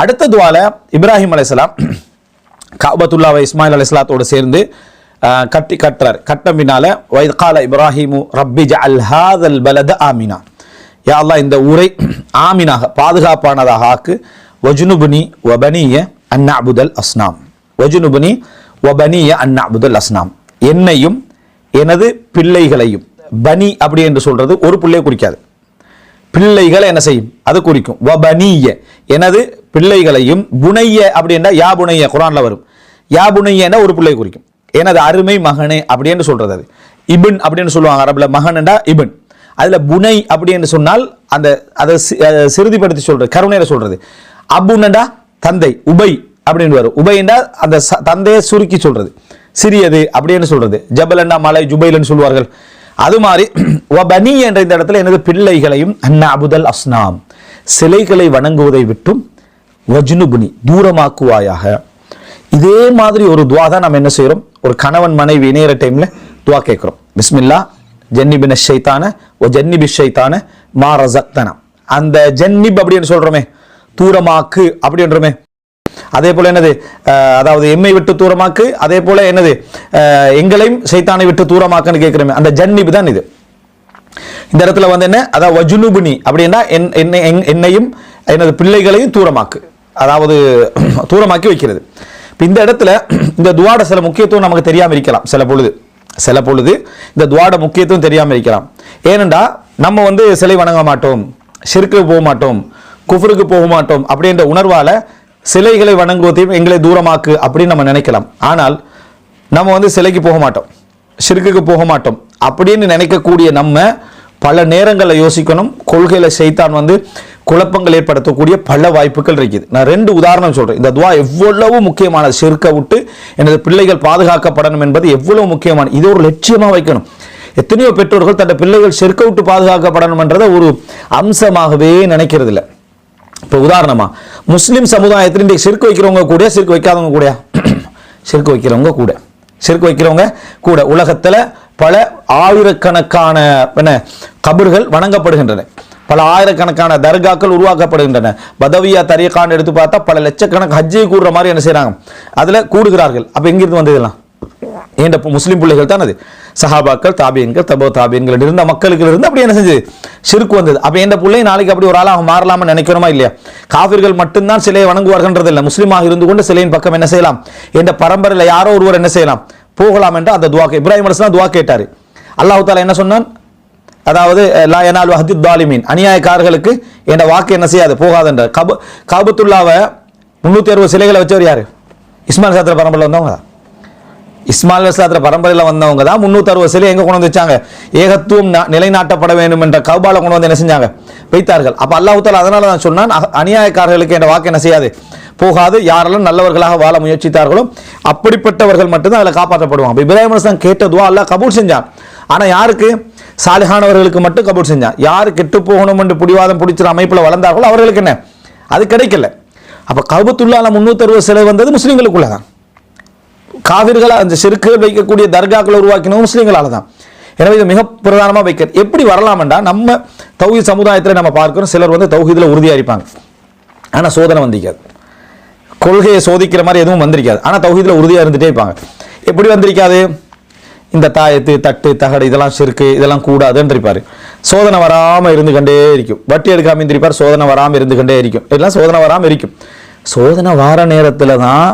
அடுத்த துவால இப்ராஹிம் அலையாம் காபத்துல்லாவை இஸ்மாயில் அலைஹிஸ்ஸலாத்தோடு சேர்ந்து கட்டி கட்டுறார். கட்ட பின்னால இப்ராஹிமு ரப்பி ஜஅல் ஹாதல் பலத ஆமினா. யா இந்த ஊரை ஆமினாக பாதுகாப்பானதாக ஆக்கு. வஜுனுபுனி வபனிய அன்னாபுதல் அஸ்னாம். வஜுனுபுனி வபனிய அன்னாபுதல் அஸ்னாம். என்னையும் எனது பிள்ளைகளையும். பனி அப்படி என்று சொல்றது ஒரு பிள்ளையை குறிக்காது. பிள்ளைகளை என்ன செய்யும்? அது குறிக்கும். வபனிய எனது பிள்ளைகளையும் புனைய அப்படின்னா யா புனைய குரான்ல வரும். யா புனையன்னா ஒரு பிள்ளை குறிக்கும். எனது அருமை மகனே அப்படின்னு சொல்றது அது. இபின் அப்படின்னு சொல்லுவாங்க அரபில். மகன்டா இபின். அதில் புனை அப்படின்னு சொன்னால் அந்த அதை சிறுதிப்படுத்தி சொல்றது கருணையில சொல்றது. அபுனண்டா தந்தை உபை அப்படின்னு வரும். உபைண்டா அந்த ச- தந்தையை சுருக்கி சொல்றது. சிறியது அப்படின்னு சொல்றது. ஜபலண்டா மலை ஜுபைலன்னு சொல்வார்கள் அது மாதிரி வபனி என்ற இந்த இடத்துல எனது பிள்ளைகளையும் அண்ணா அபுதல் அஸ்னாம். சிலைகளை வணங்குவதை விட்டும் வஜ்னுபுனி தூரமாக்குவாயாக. இதே மாதிரி ஒரு துவா தான் நம்ம என்ன செய்கிறோம் ஒரு கணவன் மனைவி இணையிற டைமில் துவா கேட்குறோம். பிஸ்மில்லா ஜன்னிபின ஷைத்தான ஓ ஜன்னிபி ஷைத்தான மா ரஸக்தனா. அந்த ஜன்னிப் அப்படின்னு சொல்கிறோமே தூரமாக்கு அப்படின்றமே அதே போல் என்னது? அதாவது எம்மை விட்டு தூரமாக்கு அதே போல் என்னது? எங்களையும் சைத்தானை விட்டு தூரமாக்குன்னு கேட்குறோமே அந்த ஜன்னிப் தான் இது. இந்த இடத்துல வந்து என்ன? அதாவது வஜுனுபுனி அப்படின்னா என்- என்னை- என்- என்னையும் எனது பிள்ளைகளையும் தூரமாக்கு. அதாவது தூரமாக்கி வைக்கிறது. இப்போ இந்த இடத்துல இந்த துவாட சில முக்கியத்துவம் நமக்கு தெரியாமல் இருக்கலாம். சில பொழுது சில பொழுது இந்த துவாட முக்கியத்துவம் தெரியாமல் இருக்கலாம். ஏனென்றா நம்ம வந்து சிலை வணங்க மாட்டோம் ஷிர்க்குக்கு போக மாட்டோம் குஃபருக்கு போக மாட்டோம் அப்படின்ற உணர்வால் சிலைகளை வணங்குவதையும் எங்களை தூரமாக்கு அப்படின்னு நம்ம நினைக்கலாம். ஆனால் நம்ம வந்து சிலைக்கு போக மாட்டோம் சிறுக்குக்கு போக மாட்டோம் அப்படின்னு நினைக்கக்கூடிய நம்ம பல நேரங்களில் யோசிக்கணும். கொள்கையில் செய்தான் வந்து குழப்பங்கள் ஏற்படுத்தக்கூடிய பல வாய்ப்புகள் இருக்குது. நான் ரெண்டு உதாரணம் சொல்கிறேன் இந்த துவா எவ்வளவு முக்கியமானது செருக்க விட்டு எனது பிள்ளைகள் பாதுகாக்கப்படணும் என்பது எவ்வளவு முக்கியமான இது ஒரு லட்சியமாக வைக்கணும். எத்தனையோ பெற்றோர்கள் தன் பிள்ளைகள் செருக்க விட்டு பாதுகாக்கப்படணும் என்றதை ஒரு அம்சமாகவே நினைக்கிறது இல்லை இப்போ உதாரணமாக முஸ்லீம் சமுதாயத்தில் இன்றைக்கு செருக்கு வைக்கிறவங்க கூட செருக்கு வைக்காதவங்க கூட செருக்கு வைக்கிறவங்க கூட. செருக்கு வைக்கிறவங்க கூட. உலகத்தில் பல ஆயிரக்கணக்கான என்ன கபர்கள் வணங்கப்படுகின்றன. பல ஆயிரக்கணக்கான தர்காக்கள் உருவாக்கப்படுகின்றன. பதவியா தரியக்கான்னு எடுத்து பார்த்தா பல லட்சக்கணக்கு ஹஜ்ஜை கூடுற மாதிரி என்ன செய்கிறாங்க அதுல கூடுகிறார்கள். அப்ப எங்கிருந்து வந்ததெல்லாம் ஏண்ட முஸ்லீம் பிள்ளைகள் தான் அது? சஹாபாக்கள் தாபியன்கள் தபோ தாபியன்கள் இருந்த மக்களுக்கு இருந்து அப்படி என்ன செஞ்சது? சிறுக்கு வந்தது. அப்போ எந்த பிள்ளை நாளைக்கு அப்படி ஒரு ஆளாக மாறலாம்னு நினைக்கிறோமா இல்லையா? காவிர்கள் மட்டும்தான் சிலையை வணங்குவார்கள்ன்றது இல்லை. முஸ்லீமாக இருந்து கொண்டு சிலையின் பக்கம் என்ன செய்யலாம்? என்ற பரம்பரையில் யாரோ ஒருவர் என்ன செய்யலாம்? போகலாம் என்று அந்த துவா இப்ராஹிம் அலிஸ்லாம் துவா கேட்டார். அல்லாஹ் தாலா என்ன சொன்னான்? அதாவது லா எனால் வஹதி தாலிமீன் அநியாயக்காரர்களுக்கு என்ற வாக்கு என்ன செய்யாது? போகாதுன்ற கபு காபத்துல்லாவை முந்நூற்றி அறுபது சிலைகளை வச்சவர் யார்? இஸ்மாயில் சாத்திர பரம்பரையில் வந்தவங்க தான். இஸ்மாயில் சாத்திர பரம்பரையில் வந்தவங்க தான். முந்நூற்றி அறுபது சிலை எங்கே கொண்டு வந்து வச்சாங்க? ஏகத்துவம் நிலைநாட்டப்பட வேண்டும் என்ற கபாலை கொண்டு வந்து என்ன செஞ்சாங்க? வைத்தார்கள். அப்போ அல்லாஹ் அதனால தான் சொன்னான் அநியாயக்காரர்களுக்கு என்ற வாக்கு என்ன செய்யாது? போகாது. யாரெல்லாம் நல்லவர்களாக வாழ முயற்சித்தார்களோ அப்படிப்பட்டவர்கள் மட்டும்தான் அதில் காப்பாற்றப்படுவாங்க. அப்ப இப்ராஹிம் அலிஸ்லாம் கேட்டதுவா அல்லாஹ் கபூல் செஞ்சான். ஆனால் யாருக்கு? சாலிஹானவர்களுக்கு மட்டும் கபூர் செஞ்சான். யார் கெட்டு போகணும் என்று பிடிவாதம் பிடிச்சிற அமைப்பில் வளர்ந்தார்களோ அவர்களுக்கு என்ன? அது கிடைக்கல. அப்போ கபத்துள்ளால முந்நூற்றறுபது சிலை வந்தது முஸ்லீம்களுக்குள்ள தான் காவிர்களாக அந்த சிறுக்குகள் வைக்கக்கூடிய தர்காக்களை உருவாக்கினது முஸ்லீம்களால் தான் எனவே இது மிக பிரதானமாக வைக்க எப்படி வரலாம்டா நம்ம தௌஹி சமுதாயத்தில் நம்ம பார்க்குறோம் சிலர் வந்து தௌஹீதில் உறுதியாக இருப்பாங்க. ஆனால் சோதனை வந்திருக்காது. கொள்கையை சோதிக்கிற மாதிரி எதுவும் வந்திருக்காது. ஆனால் தௌஹீதில் உறுதியாக இருந்துகிட்டே இருப்பாங்க. எப்படி வந்திருக்காது? இந்த தாயத்து தட்டு தகடு இதெல்லாம் சிறுக்கு இதெல்லாம் கூடாதுன்னு இருப்பார் சோதனை வராமல் இருந்து கொண்டே இருக்கும். வட்டி எடுக்காமல் இருந்திருப்பார் சோதனை வராமல் இருந்து கொண்டே இருக்கும். எல்லாம் சோதனை வராமல் இருக்கும். சோதனை வார நேரத்தில் தான்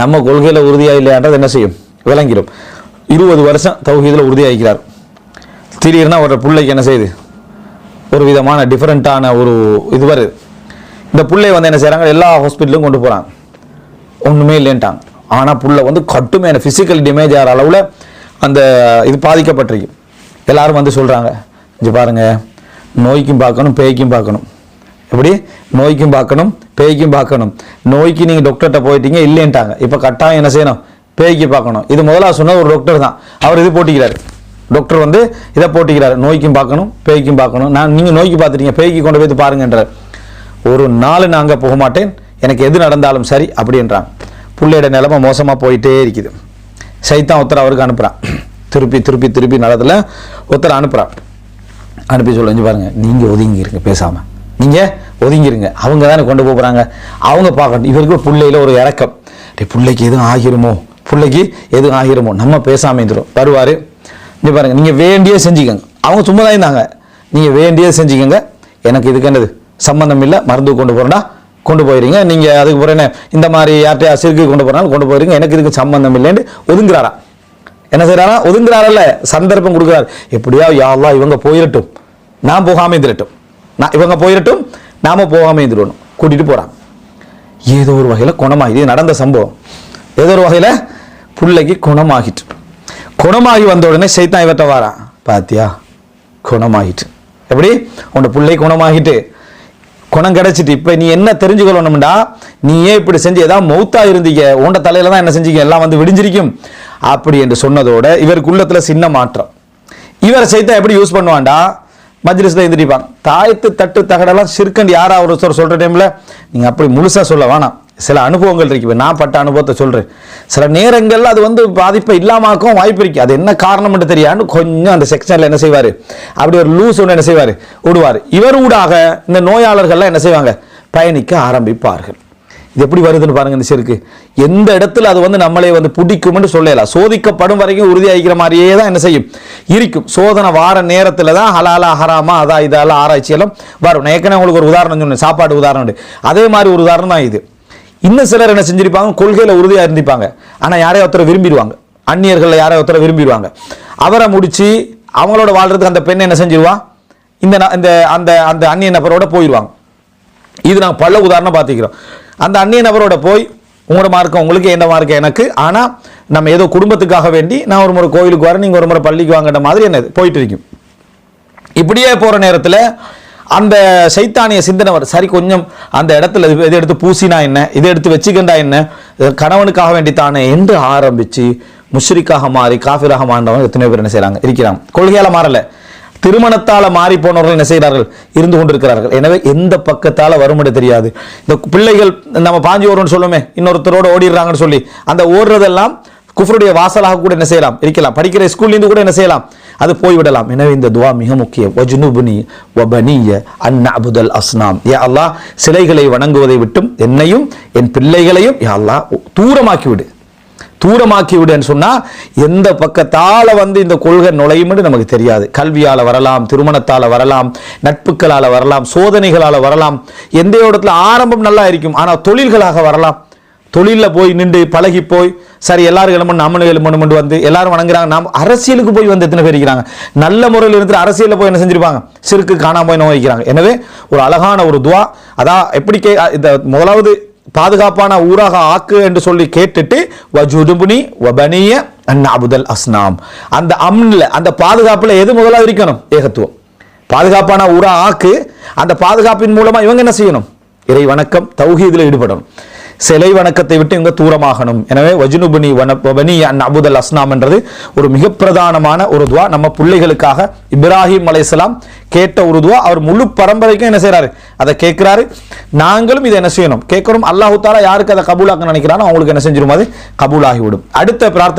நம்ம கொள்கையில் உறுதியாக இல்லையான்றது என்ன செய்யும்? விளங்கிடும் இருபது வருஷம் தௌஹீதுல உறுதியாகிறார் திடீர்னா ஒரு பிள்ளைக்கு என்ன செய்யுது? ஒரு விதமான டிஃப்ரெண்ட்டான ஒரு இது வருது. இந்த பிள்ளை வந்து என்ன செய்கிறாங்க எல்லா ஹாஸ்பிட்டலும் கொண்டு போகிறாங்க ஒன்றுமே இல்லைன்ட்டாங்க. ஆனால் புள்ள வந்து கட்டுமையான ஃபிசிக்கல் டேமேஜ் ஆகிற அளவில் அந்த இது பாதிக்கப்பட்டிருக்கு. எல்லாரும் வந்து சொல்கிறாங்க இங்கே பாருங்கள் நோய்க்கும் பார்க்கணும் பேய்க்கும் பார்க்கணும். எப்படி? நோய்க்கும் பார்க்கணும் பேய்க்கும் பார்க்கணும். நோய்க்கு நீங்கள் டாக்டர்கிட்ட போயிட்டீங்க இல்லைன்ட்டாங்க. இப்போ கட்டாயம் என்ன செய்யணும்? பேய்க்கு பார்க்கணும். இது முதல்ல சொன்ன ஒரு டாக்டர் தான். அவர் இது போட்டிக்கிறார். டாக்டர் வந்து இதை போட்டிக்கிறார். நோய்க்கும் பார்க்கணும் பேய்க்கும் பார்க்கணும். நான் நீங்கள் நோய்க்கு பார்த்துட்டீங்க பேய்க்கு கொண்டு போய் பாருங்கன்றார். ஒரு நாள் நான் அங்கே போக மாட்டேன். எனக்கு எது நடந்தாலும் சரி அப்படின்றாங்க. பிள்ளையோட நிலமை மோசமாக போயிட்டே இருக்குது. சைத்தான் ஒருத்தர் அவருக்கு அனுப்புகிறான் திருப்பி திருப்பி திருப்பி நடத்துல ஒருத்தர் அனுப்புகிறான் அனுப்பி சொல்லி பாருங்கள் பாருங்க. நீங்கள் ஒதுங்கிருங்க பேசாமல் நீங்கள் ஒதுங்கிருங்க அவங்க தானே கொண்டு போகிறாங்க அவங்க பார்க்கணும். இவருக்கு பிள்ளையில் ஒரு இறக்கம். டேய் பிள்ளைக்கு எதுவும் ஆகிருமோ? பிள்ளைக்கு எதுவும் ஆகிருமோ? நம்ம பேசாமல் இருந்துரும். வருவார். இங்கே பாருங்கள் நீங்கள் வேண்டிய செஞ்சுக்கோங்க. அவங்க சும்மா தான் இருந்தாங்க. நீங்கள் வேண்டியது செஞ்சுக்கோங்க. எனக்கு இதுக்கு என்னது? சம்மந்தம் இல்லை. மருந்து கொண்டு போகிறேன்னா கொண்டு போயிருங்க. நீங்கள் அதுக்கு பிறகு என்ன இந்த மாதிரி யார்கிட்டயா சிறுக்கு கொண்டு போகிறாலும் கொண்டு போயிருங்க. எனக்கு இதுக்கு சம்பந்தம் இல்லைன்னு ஒதுங்குறாரா? என்ன செய்கிறாரா ஒதுங்குறாரல்ல. சந்தர்ப்பம் கொடுக்குறாரு. எப்படியா யாவா இவங்க போயிடட்டும் நான் போகாமல் இருந்துடட்டும் நான் இவங்க போயிடட்டும் நாம போகாமல் இருந்துடணும் கூட்டிட்டு போறான். ஏதோ ஒரு வகையில் குணமாகி இது நடந்த சம்பவம். ஏதோ ஒரு வகையில் பிள்ளைக்கு குணமாகிட்டு. குணமாகி வந்த உடனே சைத்தான் இவர்கிட்ட வாரான். பாத்தியா குணமாகிட்டு. எப்படி? உன்னோட பிள்ளை குணமாகிட்டு. குணம் கிடைச்சிட்டு இப்போ நீ என்ன தெரிஞ்சுக்கணும்டா நீ ஏன் இப்படி செஞ்சு ஏதாவது மௌத்தா இருந்தீங்க. உண்ட தலையில தான் என்ன செஞ்சீங்க? எல்லாம் வந்து விடிஞ்சிருக்கும். அப்படி என்று சொன்னதோட இவருக்கு உள்ளத்தில் சின்ன மாற்றம். இவரை சைத்தா எப்படி யூஸ் பண்ணுவான்டா? மஜ்லிஸ்ல எழுந்திரிப்பான் தாயத்து தட்டு தகடெல்லாம் சிறுக்கண்டு யாரா? ஒரு ஒருத்தர் சொல்கிற டைமில் நீங்கள் அப்படி முழுசாக சொல்ல வேணாம். சில அனுபவங்கள் இருக்கு. நான் பட்ட அனுபவத்தை சொல்கிறேன் சில நேரங்களில் அது வந்து பாதிப்பை இல்லாமக்கும் வாய்ப்பு இருக்கு. அது என்ன காரணம்னு தெரியான்னு கொஞ்சம் அந்த செக்ஷனில் என்ன செய்வார்? அப்படி ஒரு லூஸ் ஒன்று என்ன செய்வார்? விடுவார். இவர் ஊடாக இந்த நோயாளர்கள்லாம் என்ன செய்வாங்க? பயணிக்க ஆரம்பிப்பார்கள். இது எப்படி வருதுன்னு பாருங்க இந்த செருக்கு எந்த இடத்துல அது வந்து நம்மளே வந்து பிடிக்கும்னு சொல்லலாம் சோதிக்கப்படும் வரைக்கும் உறுதியாகிக்கிற மாதிரியே தான் என்ன செய்யும்? இருக்கும். சோதனை வார நேரத்தில் தான் ஹலாலா ஹராமா அதா இதெல்லாம் ஆராய்ச்சியெல்லாம் வரும். நான் ஏற்கனவே உங்களுக்கு ஒரு உதாரணம் சொன்னேன். சாப்பாடு உதாரணம் உண்டு. அதே மாதிரி ஒரு உதாரணம் தான் இது. இன்னும் சிலர் என்ன செஞ்சிருப்பாங்க? கொள்கையில் உறுதியாக இருந்திருப்பாங்க. ஆனால் யாரையோ ஒருத்தரை விரும்பிடுவாங்க. அந்நியர்களில் யாரையோ ஒருத்தரை விரும்பிடுவாங்க. அவரை முடித்து அவங்களோட வாழ்கிறதுக்கு அந்த பெண் என்ன செஞ்சிருவான் இந்த இந்த அந்த அந்த அந்நிய நபரோட போயிடுவாங்க இது நாங்கள் பல உதாரணம் பார்த்துக்கிறோம் அந்த அந்நிய நபரோட போய் உங்களோட மார்க்கம் உங்களுக்கு என்ன மார்க்கம் எனக்கு? ஆனால் நம்ம ஏதோ குடும்பத்துக்காக வேண்டி நான் ஒரு முறை கோயிலுக்கு வரேன் நீங்கள் ஒரு முறை பள்ளிக்கு வாங்கிட்ட மாதிரி என்ன போயிட்டு இருக்கும் இப்படியே போகிற நேரத்தில் அந்த சைத்தானிய சிந்தனை வரும் சரி கொஞ்சம் அந்த இடத்துல இதை எடுத்து பூசினா என்ன? இதை எடுத்து வச்சுக்கண்டா என்ன? கணவனுக்காக வேண்டித்தானே? என்று ஆரம்பித்து முஷ்ரிக்காக மாறி காஃபிராக மாறினவங்க எத்தனை பேர் என்ன செய்கிறாங்க இருக்கிறாங்க. கொள்கையால் மாறலை. திருமணத்தால் மாறி போனவர்கள் என்ன செய்கிறார்கள்? இருந்து கொண்டிருக்கிறார்கள். எனவே எந்த பக்கத்தால் வரும்னு தெரியாது. இந்த பிள்ளைகள் நம்ம பாஞ்சி ஓடுறோம்னு சொல்லுமே இன்னொருத்தரோட ஓடிடுறாங்கன்னு சொல்லி அந்த ஓடுறதெல்லாம் குஃப்ருடைய வாசலாக கூட என்ன செய்யலாம்? இருக்கலாம். படிக்கிற ஸ்கூல்லேருந்து கூட என்ன செய்யலாம்? அது போய்விடலாம். எனவே இந்த துவா மிக முக்கியம். வஜ்னுபுனி வபனிய அபுதல் அஸ்னாம். ஏ அல்லா சிலைகளை வணங்குவதை விட்டும் என்னையும் என் பிள்ளைகளையும் ஏ அல்லா தூரமாக்கிவிடு. தூரமாக்கி விடுன்னு எந்த பக்கத்தால் வந்து இந்த கொள்கை நுழையும்னு நமக்கு தெரியாது. கல்வியால் வரலாம் திருமணத்தால் வரலாம் நட்புகளால் வரலாம் சோதனைகளால் வரலாம் எந்த இடத்துல ஆரம்பம் நல்லா இருக்கும் ஆனால் தொழில்களாக வரலாம் தொழிலில் போய் நின்று பழகி போய் சரி எல்லாரும் எழுமணும் நம்மளும் எழுமணும் வந்து எல்லாரும் வணங்குறாங்க. நாம் அரசியலுக்கு போய் வந்து எத்தனை பேர் இருக்கிறாங்க? நல்ல முறையில் இருந்து அரசியலில் போய் என்ன செஞ்சிருப்பாங்க? சிறுக்கு காணாமல் போய் நோய் வைக்கிறாங்க எனவே ஒரு அழகான ஒரு துவா. அதான் எப்படி கே இந்த முதலாவது பாதுகாப்பான ஊராக ஆக்கு என்று சொல்லி கேட்டுட்டு வஜுடுபுனி வபனிய அபுதல் அஸ்னாம். அந்த அம்னில் அந்த பாதுகாப்பில் எது முதலாக இருக்கணும்? ஏகத்துவம். பாதுகாப்பான ஊரா ஆக்கு அந்த பாதுகாப்பின் மூலமாக இவங்க என்ன செய்யணும்? இறை வணக்கம் தௌஹீதில் ஈடுபடணும். சிலை வணக்கத்தை விட்டு இவங்க தூரமாகணும். எனவே வஜ்னுபுனி வன அன் அபுதல் அஸ்னாம் என்றது ஒரு மிக பிரதானமான ஒரு துவா. நம்ம பிள்ளைகளுக்காக இப்ராஹிம் அலைசலாம் கேட்ட ஒரு துவா. அவர் முழு பரம்பரைக்கும் என்ன செய்யறாரு அதை கேட்கிறாரு. நாங்களும் இதை என்ன செய்யணும்? கேட்கணும் அல்லாஹு தாலா யாருக்கு அதை கபூலாக்க நினைக்கிறானோ அவங்களுக்கு என்ன செஞ்சிடும் அது கபூலாகிவிடும். அடுத்த பிரார்த்தனை